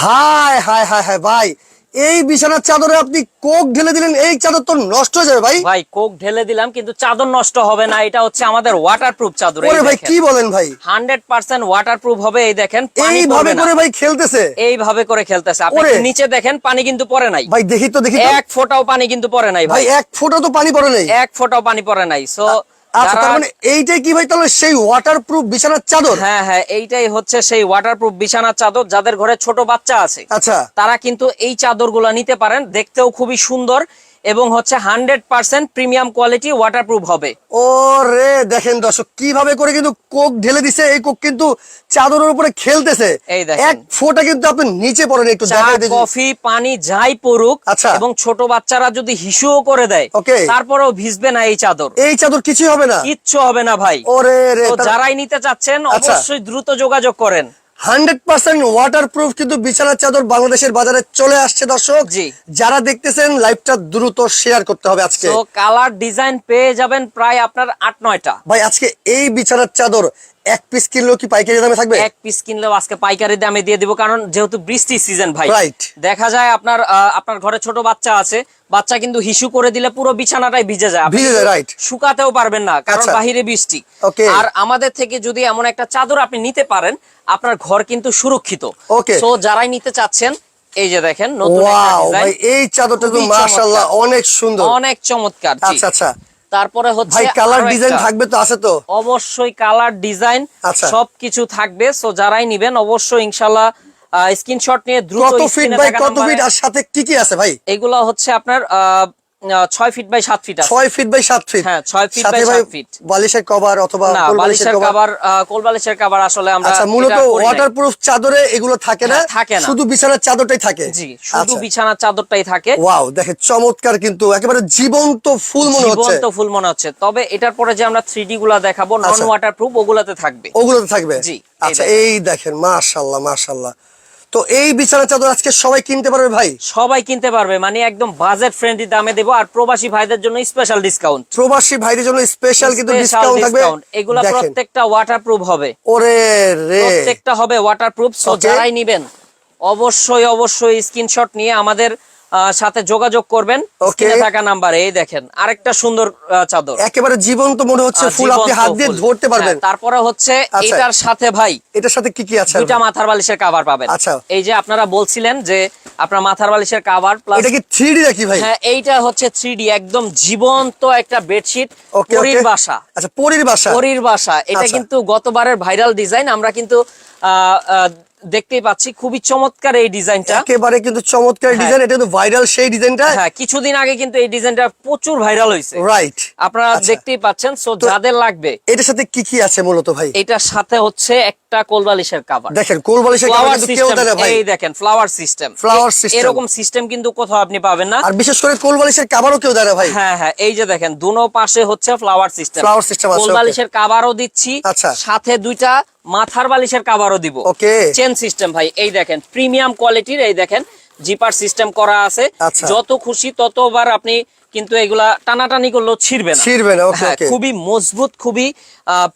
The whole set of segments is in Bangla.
হায় হায় হায় হায় ভাই। এই বিছানার চাদরে আপনি কোক ঢেলে দিলেন এই চাদর তো নষ্ট হয়ে যাবে ভাই। ভাই কোক ঢেলে দিলাম কিন্তু চাদর নষ্ট হবে না এটা হচ্ছে আমাদের ওয়াটারপ্রুফ চাদর ওরে ভাই কি বলেন ভাই? হান্ড্রেড পার্সেন্ট ওয়াটারপ্রুফ হবে এই দেখেন পানি এইভাবে করে ভাই খেলতেছে? এইভাবে করে খেলতেছে। আপনি নিচে দেখেন পানি কিন্তু পড়ে নাই। ভাই দেখি তো দেখি। এক ফোঁটাও পানি কিন্তু পড়ে নাই ভাই এক ফোঁটা তো পানি পড়ে নাই। এক ফোঁটাও পানি পড়ে নাই। সো আচ্ছা তার মানে এইটাই কি ভাই? তাহলে সেই ওয়াটারপ্রুফ বিছানার চাদর? হ্যাঁ হ্যাঁ এইটাই হচ্ছে সেই ওয়াটারপ্রুফ বিছানার চাদর। যাদের ঘরে ছোট বাচ্চা আছে আচ্ছা। তারা কিন্তু এই চাদরগুলা নিতে পারেন। দেখতেও খুবই সুন্দর। এবং হচ্ছে hundred percent premium quality waterproof হবে। ও রে দেখেন দর্শক কীভাবে করে কিন্তু কোক ঢেলে দিছে এই কোক কিন্তু চাদরের উপরে খেলতেছে। এই এক ফোঁটা কিন্তু আপনি নিচে পড়েন একটু কফি পানি যাই পড়ুক আচ্ছা। এবং ছোট বাচ্চারা যদি হিসুও করে দেয় ওকে। তারপরেও ভিজবে না এই চাদর। এই চাদর কিছুই হবে না। কিচ্ছু হবে না ভাই। ওরে রে যারাই নিতে চাচ্ছেন আচ্ছা। অবশ্যই দ্রুত যোগাযোগ করেন। হান্ড্রেড পার্সেন্ট ওয়াটার প্রুফ কিন্তু বিছানার চাদর বাংলাদেশের বাজারে চলে আসছে দর্শক। জি। যারা দেখতেছেন লাইভটা দ্রুত শেয়ার করতে হবে আজকে। কালার ডিজাইন পেয়ে যাবেন প্রায় আপনার আট নয়টা। ভাই আজকে এই বিছানার চাদর এক পিস কিনলেও কি পাইকারি দামে থাকবে? এক পিস কিনলেও আজকে পাইকারি দামে দিয়ে দিব কারণ যেহেতু বৃষ্টি সিজন ভাই. দেখা যায় আপনার আপনার ঘরে ছোট বাচ্চা আছে বাচ্চা কিন্তু হিসু করে দিলে পুরো বিছানাটাই ভিজে যায়. শুকাতেও পারবেন না কারণ আচ্ছা। বাহিরে বৃষ্টি। আর আমাদের থেকে যদি এমন একটা চাদর আপনি নিতে পারেন আপনার ঘর কিন্তু সুরক্ষিত. সো যারাই নিতে চাচ্ছেন এই যে দেখেন নতুন এই চাদরটা মাশাআল্লাহ অনেক সুন্দর। অনেক চমৎকার আচ্ছা আচ্ছা। তারপরে হচ্ছে ভাই কালার ডিজাইন থাকবে তো আছে তো? অবশ্যই কালার ডিজাইন আচ্ছা। সবকিছু থাকবে সো যারাই নিবেন অবশ্যই ইনশাল্লাহ স্ক্রিনশট নিয়ে দ্রুত কত ফিট বাই কত ফিট আর সাথে কি কি আছে ভাই? এগুলো হচ্ছে আপনার ছয় ফিট বাই সাত ফিট ছয় ফিট বাই সাত ফিট হ্যাঁ, ছয় ভাই সাত feet। বালিশের কভার অথবা বালিশের কাবার কোল বালিশের কাবার আসলে আমরা আচ্ছা মূলত। ওয়াটারপ্রুফ চাদরে এগুলো থাকে না হ্যাঁ, থাকে না। শুধু বিছানার চাদরটাই থাকে জি শুধু আচ্ছা। বিছানার চাদরটাই থাকে ওয়াও দেখে চমৎকার কিন্তু একেবারে জীবন্ত ফুল মনে হচ্ছে জীবন্ত ফুল মনে হচ্ছে তবে এটার পরে যে আমরা থ্রি গুলা দেখাবো নন আচ্ছা। ওয়াটার প্রুফ ওগুলাতে থাকবে ওগুলোতে থাকবে জি, এই আচ্ছা দেখেন। এই দেখেন মাশাল্লাহ মাশাল্লাহ তো এই বিছানা চাদর আজকে সবাই কিনতে পারবে ভাই? সবাই কিনতে পারবে মানে একদম বাজেট ফ্রেন্ডলি দামে দেবো আর প্রবাসী ভাইদের জন্য স্পেশাল ডিসকাউন্ট প্রবাসী ভাইদের জন্য স্পেশাল কিন্তু ডিসকাউন্ট থাকবে। এগুলো প্রত্যেকটা ওয়াটারপ্রুফ হবে। ওরে রে। প্রত্যেকটা হবে ওয়াটারপ্রুফ সো যারাই নেবেন অবশ্যই অবশ্যই স্ক্রিনশট নিয়ে আমাদের সাথে যোগাযোগ করবেন। স্ক্রিনে থাকা নাম্বারে এই দেখেন আরেকটা সুন্দর চাদর। একেবারে জীবন্ত মনে হচ্ছে ফুল আপনি হাত দিয়ে ধরতে পারবেন। হ্যাঁ, তারপরে হচ্ছে আচ্ছা। এটার সাথে ভাই এটার সাথে কি কি আছে দুইটা মাথার বালিশের কাভার পাবেন। আচ্ছা। এই যে আপনারা বলছিলেন যে আপনার মাথার বালিশের কাভার প্লাস এটা কি থ্রি ডি নাকি ভাই? হ্যাঁ এইটা হচ্ছে থ্রি একদম জীবন্ত একটা বেডশিট পরির বাসা। আচ্ছা পরির বাসা। পরির বাসা। এটা আচ্ছা। কিন্তু গতবারের ভাইরাল ডিজাইন আমরা কিন্তু দেখতেই পাচ্ছি খুবই চমৎকার এই ডিজাইনটা। একেবারে কিন্তু চমৎকার ডিজাইন এটা কিন্তু ভাইরাল সেই ডিজাইনটা। হ্যাঁ কিছুদিন আগে কিন্তু এই ডিজাইনটা প্রচুর ভাইরাল হয়েছে। রাইট আপনারা আচ্ছা। দেখতেই পাচ্ছেন সো যাদের লাগবে। এটার সাথে কি কি আছে মূলত ভাই? এটার সাথে হচ্ছে একটা কোলবালিশের কাভার দেখেন কোল বালিশের কাভার ফ্লাওয়ার কিন্তু কেউ সিস্টেম দেয় না ভাই। এই দেখেন ফ্লাওয়ার সিস্টেম Flower system। এরকম সিস্টেম কিন্তু কোথাও আপনি পাবেন না। আর বিশেষ করে কোল বালিশের কাভারও কেউ দেয় না ভাই। হ্যাঁ হ্যাঁ এই যে দেখেন দুনো পাশে হচ্ছে ফ্লাওয়ার সিস্টেম Flower সিস্টেম আছে, কোল বালিশের কাভারও দিচ্ছি আচ্ছা। সাথে দুইটা মাথার বালিশের কাভারও দিব। ওকে। চেন সিস্টেম ভাই এই দেখেন প্রিমিয়াম কোয়ালিটির এই দেখেন জিপার সিস্টেম করা আছে। আচ্ছা। যত খুশি ততবার আপনি কিন্তু এগুলা টানাটানি করলেও ছিড়বে না। ছিড়বে না, okay, হ্যাঁ, খুবই মজবুত খুবই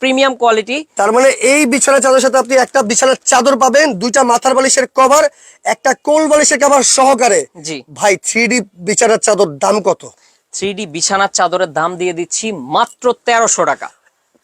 প্রিমিয়াম কোয়ালিটি তার মানে এই বিছানা চাদরের সাথে আপনি একটা বিছানার চাদর পাবেন দুইটা মাথার বালিশের কভার একটা কোল বালিশের কভার সহকারে। জি। ভাই থ্রি ডি বিছানার চাদর দাম কত? থ্রি বিছানার চাদরের দাম দিয়ে দিচ্ছি মাত্র তেরোশো টাকা।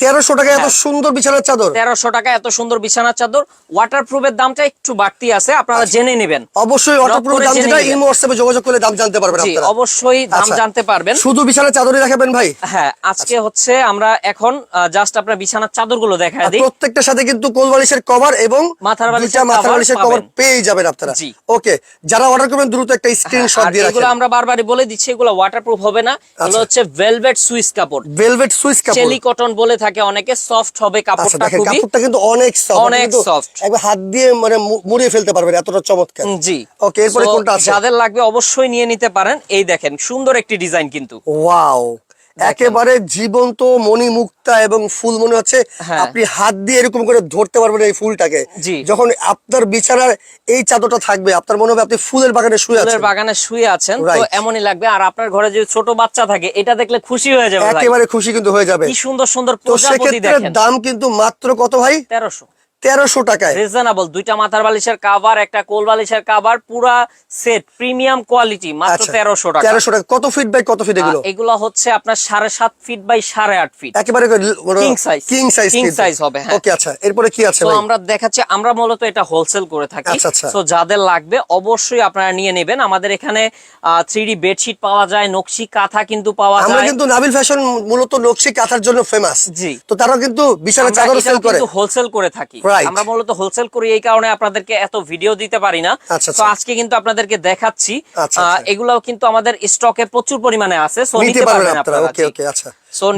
তেরোশো টাকা এত হ্যাঁ। সুন্দর বিছানার চাদর। তেরোশো টাকা এত সুন্দর বিছানার চাদর। ওয়াটার প্রুফের দামটা একটু বাড়তি আছে আপনারা জেনে নেবেন। অবশ্যই অটোপ্রুফ করে দাম যেটা ইমো হোয়াটসঅ্যাপে যোগাযোগ করলে দাম জানতে পারবেন আপনারা। অবশ্যই দাম আচ্ছা। জানতে পারবেন। শুধু বিছানার চাদরই দেখাবেন ভাই? হ্যাঁ আজকে হচ্ছে আমরা এখন জাস্ট আপনার বিছানার চাদরগুলো দিই। প্রত্যেকটার সাথে কিন্তু কোল বালিশের কভার এবং মাথার বালিশের মাথার বালিশের কভার পেয়ে যাবেন আপনারা। ওকে যারা অর্ডার করবেন দ্রুত একটা স্ক্রিনশট আর দিয়ে এগুলো আমরা বারবারই বলে দিচ্ছি এগুলো ওয়াটারপ্রুফ হবে না। এগুলো আচ্ছা। হচ্ছে ভেলভেট সুইস কাপড়। ভেলভেট সুইচ কাপড়। চেলি কটন বলে থাকে অনেকে সফট হবে আচ্ছা কাপড়টা খুবই কাপড়টা কিন্তু অনেক সফট অনেক সফট একবার হাত দিয়ে মানে মুড়িয়ে ফেলতে পারবেন এতটা চমৎকার। জি। ওকে এরপরে কোনটা আছে? যাদের লাগবে অবশ্যই নিয়ে নিতে পারেন। এই দেখেন সুন্দর একটি ডিজাইন কিন্তু। ওয়াও একেবারে জীবন্ত মণি মুক্তা এবং ফুল মনে হচ্ছে হ্যাঁ। আপনি হাত দিয়ে এরকম করে ধরতে পারবেন এই ফুলটাকে। যখন আপনার বিছানার এই চাদরটা থাকবে আপনার মনে হবে আপনি ফুলের বাগানে শুয়ে ফুলের আছেন। বাগানে শুয়ে আছেন তো এমনই লাগবে। আর আপনার ঘরে যদি ছোট বাচ্চা থাকে এটা দেখলে খুশি হয়ে যাবে একেবারে খুশি কিন্তু হয়ে যাবে। কি সুন্দর সুন্দর প্রজাপতি দেখেন। দাম কিন্তু মাত্র কত ভাই? তেরোশো। তেরোশো টাকায়। রিজনেবল দুইটা মাথার বালিশের কাভার একটা কোল বালিশের কাভার পুরা সেট প্রিমিয়াম কোয়ালিটি মাত্র আচ্ছা তেরোশো টাকা। তেরোশো টাকা। কত ফিট বাই কত ফিট এগুলো? এগুলো হচ্ছে আপনার সাড়ে সাত ফিট বাই সাড়ে আট ফিট একেবারে King size. King size King size হবে, হ্যাঁ। ওকে আচ্ছা এরপরে কি আছে তো আমরা দেখাচ্ছি আমরা মূলত এটা হোলসেল করে থাকি। আচ্ছা, আচ্ছা। তো যাদের লাগবে অবশ্যই আপনারা নিয়ে নেবেন। আমাদের এখানে থ্রি ডি বেডশিট পাওয়া যায় নকশি কাঁথা কিন্তু পাওয়া আমরা যায়। কিন্তু নাবিল ফ্যাশন মূলত নকশি কাঁথার জন্য ফেমাস জি। তো তারা কিন্তু বিশাল চাদর সেল করে। কিন্তু হোলসেল করে থাকি. আমরা মূলত হোলসেল করি এই কারণে আপনাদেরকে এত ভিডিও দিতে পারি না। আচ্ছা, তো আচ্ছা। আজকে কিন্তু আপনাদেরকে দেখাচ্ছি। আচ্ছা। এগুলাও কিন্তু আমাদের স্টকে প্রচুর পরিমাণে আছে সো নিতে পারবেন আপনারা। ওকে ওকে আচ্ছা।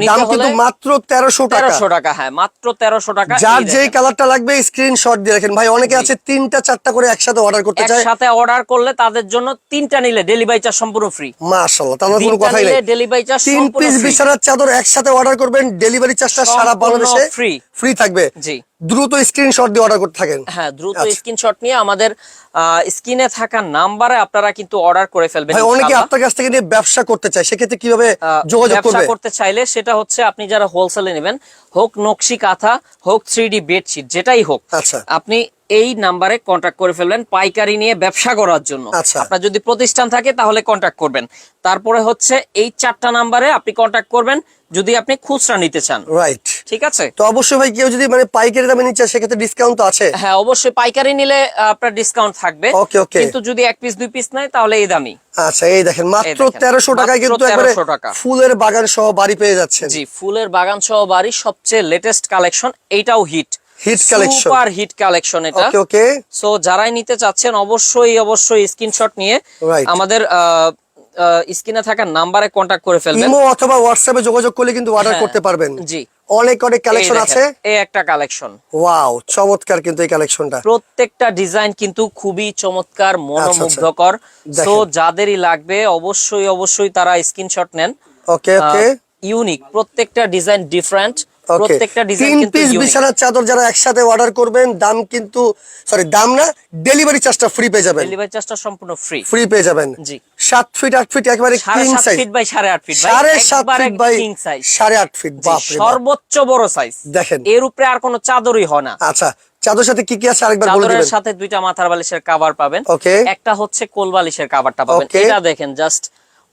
দাম কিন্তু মাত্র তেরোশো টাকা। তেরোশো টাকা হ্যাঁ মাত্র তেরোশো টাকা যার যেই কালারটা লাগবে স্ক্রিনশট দিয়ে রাখেন। ভাই অনেকে আছে তিনটা চারটা করে একসাথে অর্ডার করতে চায়। একসাথে অর্ডার করলে তাদের জন্য তিনটা নিলে ডেলিভারি চার্জ সম্পূর্ণ ফ্রি মাশাআল্লাহ তাহলে কোনো কথাই নেই। ডেলিভারি চার্জ তিন পিস বিছানার চাদর একসাথে অর্ডার করবেন ডেলিভারি চার্জটা সারা বাংলাদেশে free। ফ্রি থাকবে। জি। দ্রুত স্ক্রিনশট দিয়ে অর্ডার করতে থাকেন। হ্যাঁ দ্রুত আচ্ছা। স্ক্রিনশট নিয়ে আমাদের স্ক্রিনে থাকা নাম্বারে আপনারা কিন্তু অর্ডার করে ফেলবেন ভাই অনেকে আপনার কাছ থেকে নিয়ে ব্যবসা করতে চায় সেক্ষেত্রে কীভাবে যোগাযোগ ব্যবসা করতে চাইলে সেটা হচ্ছে আপনি যারা হোলসেলে নেবেন হোক নকশি কাঁথা হোক থ্রি ডি বেডশিট যেটাই হোক আচ্ছা। আপনি এই নাম্বারে কন্ট্যাক্ট করে ফেলবেন পাইকারি নিয়ে ব্যবসা করার জন্য আচ্ছা। আপনার যদি প্রতিষ্ঠান থাকে তাহলে কন্ট্যাক্ট করবেন তারপরে হচ্ছে এই চারটা নাম্বারে আপনি কন্ট্যাক্ট করবেন যদি আপনি খুচরা নিতে চান রাইট ঠিক আছে? তো অবশ্যই ভাই কেউ যদি মানে পাইকারি দামে নিচ্ছে সেক্ষেত্রে ডিসকাউন্ট তো আছে। হ্যাঁ অবশ্যই পাইকারি নিলে আপনার ডিসকাউন্ট থাকবে। ওকে okay. কিন্তু যদি এক পিস দুই পিস নেয় তাহলে এই দামি। আচ্ছা এই দেখেন মাত্র তেরোশো টাকায় কিন্তু একবারে ফুলের বাগান সহ বাড়ি পেয়ে যাচ্ছেন। জি ফুলের বাগান সহ বাড়ি সবচেয়ে লেটেস্ট কালেকশন এইটাও hit Hit collection। Super hit collection এটা। Okay okay. সো যারাই নিতে চাচ্ছেন অবশ্যই অবশ্যই স্ক্রিনশট নিয়ে. আমাদের স্ক্রিনে থাকা নাম্বারে কন্ট্যাক্ট করে ফেলবেন। ইমো অথবা হোয়াটসঅ্যাপে যোগাযোগ করলে কিন্তু অর্ডার হ্যাঁ, করতে পারবেন। জি। অনেক অনেক কালেকশন আছে। এই একটা কালেকশন ওয়াও চমৎকার কিন্তু এই কালেকশনটা প্রত্যেকটা ডিজাইন কিন্তু খুবই চমৎকার মনোমুগ্ধকর। আচ্ছা। সো যাদেরই লাগবে অবশ্যই অবশ্যই তারা স্ক্রিনশট নেন। ওকে ওকে ইউনিক প্রত্যেকটা ডিজাইন ডিফারেন্ট প্রত্যেকটা ডিজাইন তিন পিস বিছানার চাদর যারা একসাথে অর্ডার করবেন দাম কিন্তু সরি দাম না ডেলিভারি চার্জটা ফ্রি পেয়ে যাবেন। ডেলিভারি চার্জটা সম্পূর্ণ ফ্রি ফ্রি পেয়ে যাবেন। জি। সাত ফিট আট ফিট একেবারে কিং সাত সাইজ ফিট বাই বাই বাপ। রে সর্বোচ্চ বড় সাইজ দেখেন। এর উপরে আর কোনো চাদরই হয় না। আচ্ছা চাদর সাথে কি কি আছে আরেকবার বলে চাদরের সাথে দুইটা মাথার বালিশের কাভার পাবেন. একটা হচ্ছে কোল বালিশের কাভারটা পাবেন. এটা দেখেন জাস্ট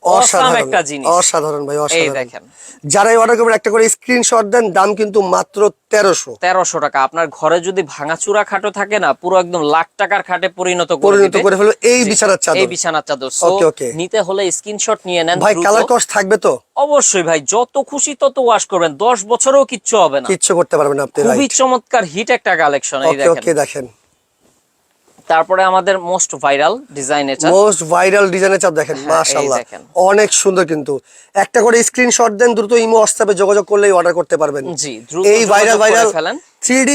অসাধারণ একটা জিনিস। অসাধারণ ভাই অসাধারণ। দেখেন। যারাই অর্ডার করবেন একটা করে স্ক্রিনশট দেন দাম কিন্তু মাত্র তেরোশো। তেরোশো টাকা। আপনার ঘরে যদি ভাঙাচুরা খাটো থাকে না পুরো একদম লাখ টাকার খাটে পরিণত করে পরিণত করে ফেলো এই বিছানার চাদর। এই বিছানার চাদর. নিতে হলে স্ক্রিনশট নিয়ে নেন ভাই কালার কস্ট থাকবে তো? অবশ্যই ভাই যত খুশি তত ওয়াশ করবেন। দশ বছরেও কিচ্ছু হবে না। কিচ্ছু করতে পারবেন আপনি খুবই চমৎকার হিট একটা কালেকশন এই দেখেন। দেখেন। তারপরে আমাদের মোস্ট ভাইরাল ডিজাইন এটা মোস্ট ভাইরাল ডিজাইনের চাপ দেখেন হ্যাঁ, মাশাআল্লাহ। অনেক সুন্দর কিন্তু। একটা করে স্ক্রিনশট দেন দ্রুত ইমো হোয়াটসঅ্যাপে যোগাযোগ করলেই অর্ডার করতে পারবেন। জি, দ্রুত এই ভাইরাল ভাইরাল ফেলেন। 3D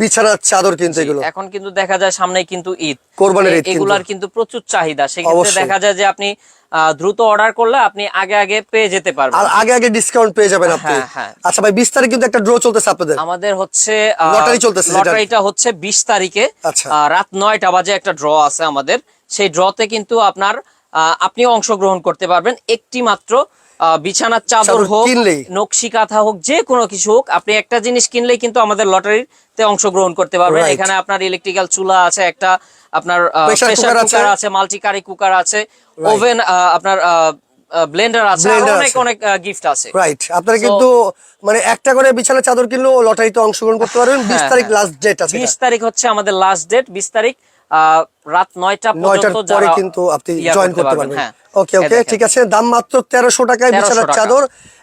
বিছানার চাদর কিন্তু এগুলো। এখন কিন্তু দেখা যায় সামনে কিন্তু ঈদ। কোরবানির ঈদ এগুলার কিন্তু। প্রচুর চাহিদা। সেক্ষেত্রে ক্ষেত্রে দেখা যায় যে আপনি দ্রুত অর্ডার করলে আপনি আগে আগে পেয়ে যেতে পারবেন। আর আগে আগে ডিসকাউন্ট পেয়ে যাবেন আপনি। হ্যাঁ, হ্যাঁ। আচ্ছা ভাই 20 তারিখ কিন্তু একটা ড্র চলতেছে আপনাদের। আমাদের হচ্ছে লটারি চলতেছে লটারিটা হচ্ছে বিশ তারিখে। আচ্ছা। রাত নয়টা বাজে একটা ড্র আছে আমাদের। সেই ড্রতে কিন্তু আপনার আহ, আপনিও অংশগ্রহণ করতে পারবেন। একটি মাত্র বিছানার চাদর হোক। নকশি কাঁথা হোক যে কোনো কিছু হোক আপনি একটা জিনিস কিনলেই কিন্তু আমাদের লটারিতে অংশগ্রহণ করতে পারবেন। এখানে আপনার ইলেকট্রিক্যাল চুলা আছে একটা আপনার প্রেসার আছে। কুকার আছে? মাল্টিকারি কুকার আছে ওভেন আপনার ব্লেন্ডার আছে অনেক অনেক গিফট আছে। রাইট আপনারা কিন্তু মানে একটা করে বিছানার চাদর কিনলেও লটারিতে অংশগ্রহণ করতে পারবেন। 20 হ্যাঁ, তারিখ হ্যাঁ। লাস্ট ডেট আছে বিশ। তারিখ হচ্ছে আমাদের লাস্ট ডেট বিশ তারিখ রাত নয়টা নয়টার পর্যন্ত পরে কিন্তু আপনি জয়েন করতে পারবেন। হ্যাঁ ওকে ওকে ঠিক আছে। দাম মাত্র তেরোশো টাকায় 1300 বিছানার চাদর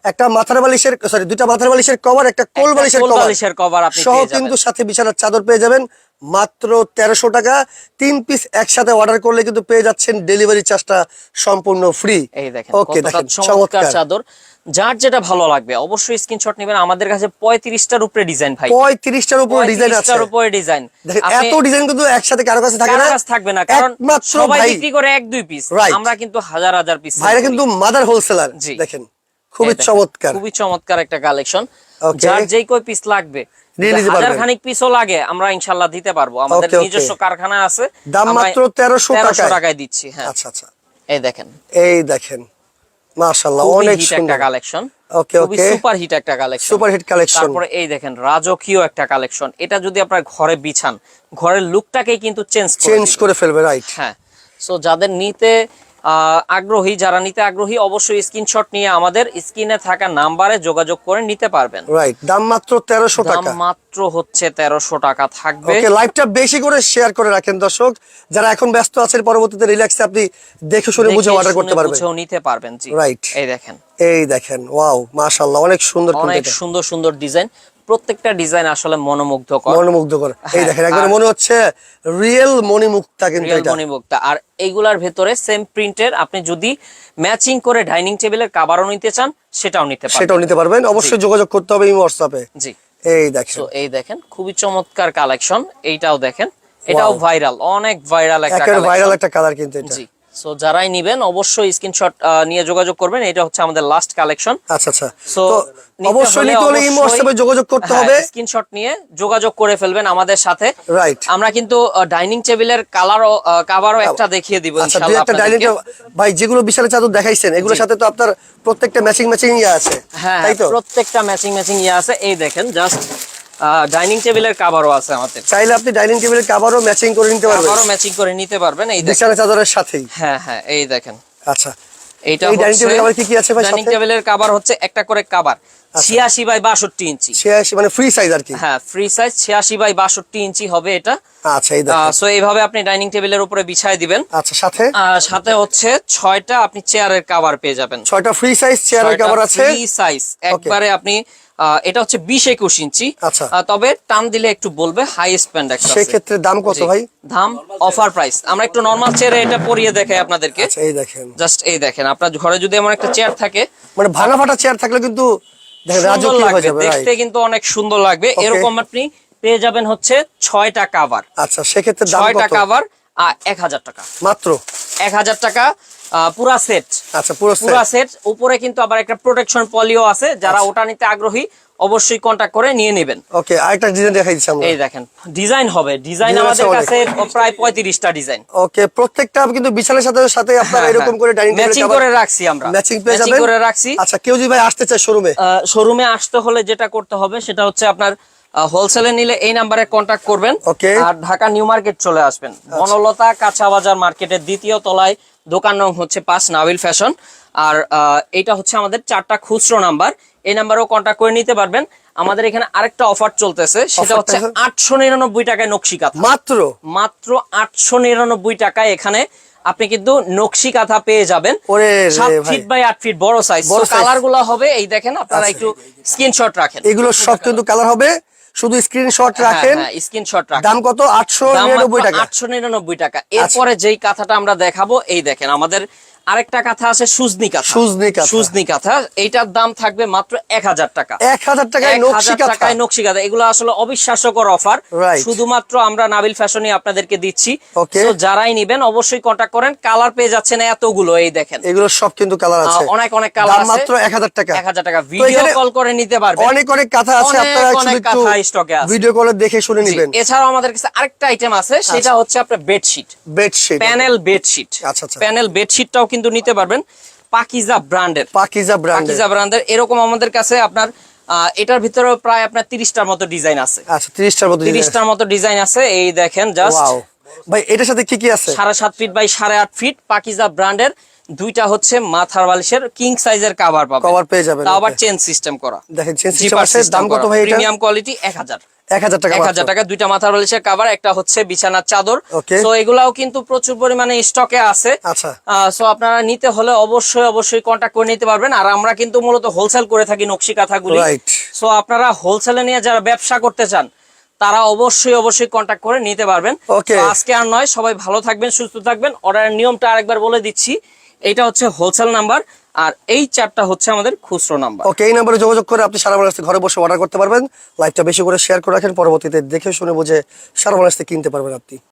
একটা মাথার বালিশের সরি দুইটা মাথার বালিশের কভার একটা কোল বালিশের কোল কভার বালিশের cover আপনি সহ। কিন্তু সাথে বিছানার চাদর পেয়ে যাবেন। মাত্র তেরোশো টাকা। তিন পিস একসাথে অর্ডার করলে কিন্তু পেয়ে যাচ্ছেন ডেলিভারি চার্জটা সম্পূর্ণ ফ্রি এই দেখেন ওকে দেখেন চমৎকার চাদর। যার যেটা ভালো লাগবে অবশ্যই স্ক্রিনশট নেবেন। আমাদের কাছে পঁয়ত্রিশটার উপরে ডিজাইন ভাই। পঁয়ত্রিশটার উপরে ডিজাইন আছে। উপরে ডিজাইন এত ডিজাইন কিন্তু একসাথে কারও কাছে থাকে না। থাকবে না কারণ সবাই বিক্রি করে এক দুই পিস আমরা কিন্তু হাজার হাজার পিস ভাইরা কিন্তু মাদার হোলসেলার জি। দেখেন খুবই চমৎকার। খুবই চমৎকার একটা কালেকশন যার যেই কই পিস লাগবে নিয়ে নিতে হাজার খানিক পিসও লাগে আমরা ইনশাল্লাহ দিতে পারব। আমাদের Okay, okay. নিজস্ব কারখানা আছে দাম মাত্র 1300 1300 টাকায়। টাকায় দিচ্ছি হ্যাঁ। আচ্ছা আচ্ছা। এই দেখেন। এই দেখেন মাশাআল্লাহ অনেক একটা সুন্দর। Collection okay okay. Super hit একটা কালেকশন সুপার হিট কালেকশন তারপরে এই দেখেন রাজকীয় একটা কালেকশন এটা যদি আপনার ঘরে বিছান ঘরের লুকটাকেই কিন্তু চেঞ্জ চেঞ্জ করে ফেলবে রাইট হ্যাঁ। সো যাদের নিতে আগ্রহী যারা নিতে আগ্রহী অবশ্যই স্ক্রিনশট নিয়ে আমাদের স্ক্রিনে থাকা নাম্বারে যোগাযোগ করে নিতে পারবেন। রাইট দাম মাত্র তেরোশো দাম টাকা। মাত্র হচ্ছে তেরোশো টাকা থাকবে। ওকে লাইভটা বেশি করে শেয়ার করে রাখেন দর্শক। যারা এখন ব্যস্ত আছেন পরবর্তীতে রিল্যাক্সে আপনি দেখে শুনে বুঝে অর্ডার করতে পারবেন। বুঝেও নিতে পারবেন জি। Right. এই দেখেন। এই দেখেন ওয়াও মাশাআল্লাহ অনেক সুন্দর অনেক সুন্দর সুন্দর ডিজাইন প্রত্যেকটা ডিজাইন আসলে মনোমুগ্ধকর। মনোমুগ্ধকর। এই হ্যাঁ, দেখেন একবার মনে হচ্ছে রিয়েল মণিমুক্তা কিন্তু রিয়েল এটা। মণিমুক্তা। আর এইগুলার ভেতরে সেম প্রিন্টের আপনি যদি ম্যাচিং করে ডাইনিং টেবিলের কাবারও নিতে চান সেটাও নিতে পারবেন। সেটাও নিতে পারবেন। অবশ্যই যোগাযোগ করতে হবে এই হোয়াটসঅ্যাপে জি। এই দেখেন। তো এই দেখেন খুবই চমৎকার কালেকশন এইটাও দেখেন এটাও ভাইরাল অনেক ভাইরাল একটা ভাইরাল একটা কালার কিন্তু এটা। জি। সো যারাই নিবেন অবশ্যই স্ক্রিনশট নিয়ে যোগাযোগ করবেন। এটা হচ্ছে আমাদের লাস্ট কালেকশন আচ্ছা আচ্ছা। সো অবশ্যই নিতে হলে এই হোয়াটসঅ্যাপে যোগাযোগ করতে হবে। স্ক্রিনশট নিয়ে যোগাযোগ করে ফেলবেন আমাদের সাথে। রাইট আমরা কিন্তু ডাইনিং টেবিলের কালারও কাভারও একটা দেখিয়ে দিব আচ্ছা ইনশাআল্লাহ একটা ডাইনিং ভাই যেগুলো বিশাল চাদর দেখাইছেন এগুলোর সাথে তো আপনার প্রত্যেকটা ম্যাচিং ম্যাচিং ইয়ে আছে। হ্যাঁ তাই তো? প্রত্যেকটা ম্যাচিং ম্যাচিং ইয়ে আছে। এই দেখেন জাস্ট ডাইনিং টেবিলের কাভারও আছে আমাদের। চাইলে আপনি ডাইনিং টেবিলের কাভারও ম্যাচিং করে নিতে পারবেন। কাভারও ম্যাচিং করে নিতে পারবেন এই বিছানা চাদরের সাথেই। হ্যাঁ হ্যাঁ এই দেখেন। আচ্ছা। এইটা এই ডাইনিং টেবিল আবার কি কি আছে ভাই ডাইনিং টেবিলের কাভার হচ্ছে একটা করে কাভার ছিয়াশি বাই বাষট্টি ইঞ্চি। ছিয়াশি মানে ফ্রি সাইজ আর কি? হ্যাঁ ফ্রি সাইজ ছিয়াশি বাই বাষট্টি ইঞ্চি হবে এটা। আচ্ছা এই দেখেন। সো এইভাবে আপনি ডাইনিং টেবিলের উপরে বিছায় দিবেন। আচ্ছা সাথে? সাথে হচ্ছে ছয়টা আপনি চেয়ারের কাভার পেয়ে যাবেন। ছয়টা ফ্রি সাইজ চেয়ারের কভার আছে। ফ্রি সাইজ একবারে আপনি এটা হচ্ছে বিশ একুশ ইঞ্চি। আচ্ছা। তবে টান দিলে একটু বলবে হাই স্প্যান্ড একটা সেক্ষেত্রে দাম কত ভাই? দাম অফার প্রাইস আমরা একটু নরমাল চেয়ারে এটা পরিয়ে দেখাই আপনাদেরকে। আচ্ছা এই দেখেন। জাস্ট এই দেখেন আপনার ঘরে যদি এমন একটা চেয়ার থাকে মানে ভাঙা ফাটা চেয়ার থাকলে কিন্তু দেখতে কিন্তু অনেক সুন্দর লাগবে। এরকম আপনি পেয়ে যাবেন হচ্ছে ছয়টা কাভার আচ্ছা সেক্ষেত্রে ছয়টা কাভার এক হাজার টাকা। মাত্র? এক হাজার টাকা পুরা সেট আচ্ছা পুরো সেট উপরে কিন্তু আবার একটা প্রোটেকশন পলিও আছে। যারা ওটা নিতে আগ্রহী অবশ্যই কন্টাক্ট করে নিয়ে নেবেন। ওকে আরেকটা ডিজাইন দেখাই দিচ্ছি আমরা। এই দেখেন ডিজাইন হবে। ডিজাইন আমাদের কাছে প্রায় পঁয়ত্রিশটা ডিজাইন ওকে প্রত্যেকটা কিন্তু বিছানার সাথে সাথে আপনারা এরকম করে ডাইনিং ম্যাচিং হ্যাঁ, করে রাখছি আমরা। ম্যাচিং পেয়ে যাবেন? করে রাখছি। আচ্ছা কেউ যদি ভাই আসতে চায় শোরুমে শোরুমে আসতে হলে যেটা করতে হবে সেটা হচ্ছে আপনার হোলসেলে নিলে এই নাম্বারে কন্টাক্ট করবেন। Okay. আর ঢাকা নিউ মার্কেট চলে আসবেন। বনলতা কাঁচা বাজার মার্কেটের দ্বিতীয় তলায় দোকান নাম হচ্ছে পাঁচ নাবিল ফ্যাশন। আর এইটা হচ্ছে আমাদের চারটা খুচরো নাম্বার। এই নাম্বারেও কন্ট্যাক্ট করে নিতে পারবেন। আমাদের এখানে আরেকটা অফার চলতেছে। সেটা হচ্ছে? আটশো নিরানব্বই টাকায় নকশি কাঁথা। মাত্র? মাত্র আটশো নিরানব্বই টাকায় এখানে আপনি কিন্তু নকশি কাঁথা পেয়ে যাবেন। সাত ফিট বাই আট ফিট বড় সাইজ বড় কালারগুলো হবে এই দেখেন আপনারা। একটু স্ক্রিনশট রাখেন। এগুলো সব কিন্তু কালার হবে। শুধু স্ক্রিনশট রাখেন। স্ক্রিনশট রাখেন। দাম কত? আটশো নিরানব্বই টাকা। আচ্ছা। আটশো নিরানব্বই টাকা। এরপরে যেই কাঁথাটা আমরা দেখাবো এই দেখেন আমাদের আরেকটা কাঁথা আছে সুজনি কাঁথা। সুজনি কাঁথা। সুজনি কাঁথা এইটার দাম থাকবে মাত্র এক হাজার টাকা। এক হাজার টাকায় নকশি কাঁথা। টাকায় নকশি কাঁথা। এগুলো আসলে অবিশ্বাস্যকর অফার। শুধুমাত্র আমরা নাবিল ফ্যাশনই আপনাদেরকে দিচ্ছি. So, যারাই নিবেন অবশ্যই কন্ট্যাক্ট করেন। কালার পেয়ে যাচ্ছেন এতগুলো এই দেখেন। এগুলো সব কিন্তু কালার আছে। অনেক অনেক কালার আছে। মাত্র এক হাজার টাকা। এক হাজার টাকা। ভিডিও কল করে নিতে পারবেন। অনেক অনেক কাঁথা আছে। আপনারা অনেক একটু কাঁথা স্টকে আছে। ভিডিও কলে দেখে শুনে নেবেন। এছাড়াও আমাদের কাছে আরেকটা আইটেম আছে। সেটা হচ্ছে আপনার বেডশিট বেডশিট প্যানেল বেডশিট আচ্ছা, আচ্ছা। প্যানেল বেডশিটটাও কিন্তু নিতে পারবেন পাকিজা ব্র্যান্ডের। পাকিজা ব্র্যান্ড পাকিজা ব্র্যান্ডের এরকম আমাদের কাছে আপনার এটার ভিতরে প্রায় আপনার তিরিশটার মতো ডিজাইন আছে। আচ্ছা তিরিশটার মতো তিরিশটার মতো ডিজাইন আছে এই দেখেন জাস্ট ওয়াও। ভাই এটার সাথে কি কি আছে? সাড়ে সাত ফিট বাই সাড়ে আট ফিট পাকিজা ব্র্যান্ডের দুইটা হচ্ছে মাথার বালিশের কিং সাইজের কাভার পাবেন। Cover পেয়ে যাবেন, তাও আবার. চেন সিস্টেম করা। দেখেন, chain system আছে, দাম কত ভাই এটা? প্রিমিয়াম কোয়ালিটি এক হাজার। হাজার এক হাজার টাকা এক মাত্র। হাজার টাকা দুইটা মাথার বালিশের কাভার একটা হচ্ছে বিছানার চাদর। এগুলাও কিন্তু প্রচুর পরিমাণে স্টকে আছে। আচ্ছা। সো আপনারা নিতে হলে অবশ্যই অবশ্যই করে নিতে পারবেন। আর আমরা কিন্তু মূলত হোলসেল করে থাকি নকশি কাঁথাগুলি। Right. সো আপনারা হোলসেলে নিয়ে যারা ব্যবসা করতে চান তারা অবশ্যই অবশ্যই কন্ট্যাক্ট করে নিতে পারবেন। আজকে আর নয় সবাই ভালো থাকবেন সুস্থ থাকবেন। অর্ডারের নিয়মটা আরেকবার বলে দিচ্ছি। এটা হচ্ছে হোলসেল নাম্বার আর এই চারটা হচ্ছে আমাদের খুচরো নাম্বার। ওকে, এই নাম্বারে যোগাযোগ করে আপনি সারা বাংলাদেশে ঘরে বসে অর্ডার করতে পারবেন। লাইভটা বেশি করে শেয়ার করে রাখেন, পরবর্তীতে দেখে শুনে বুঝে সারা বাংলাদেশে কিনতে পারবেন আপনি।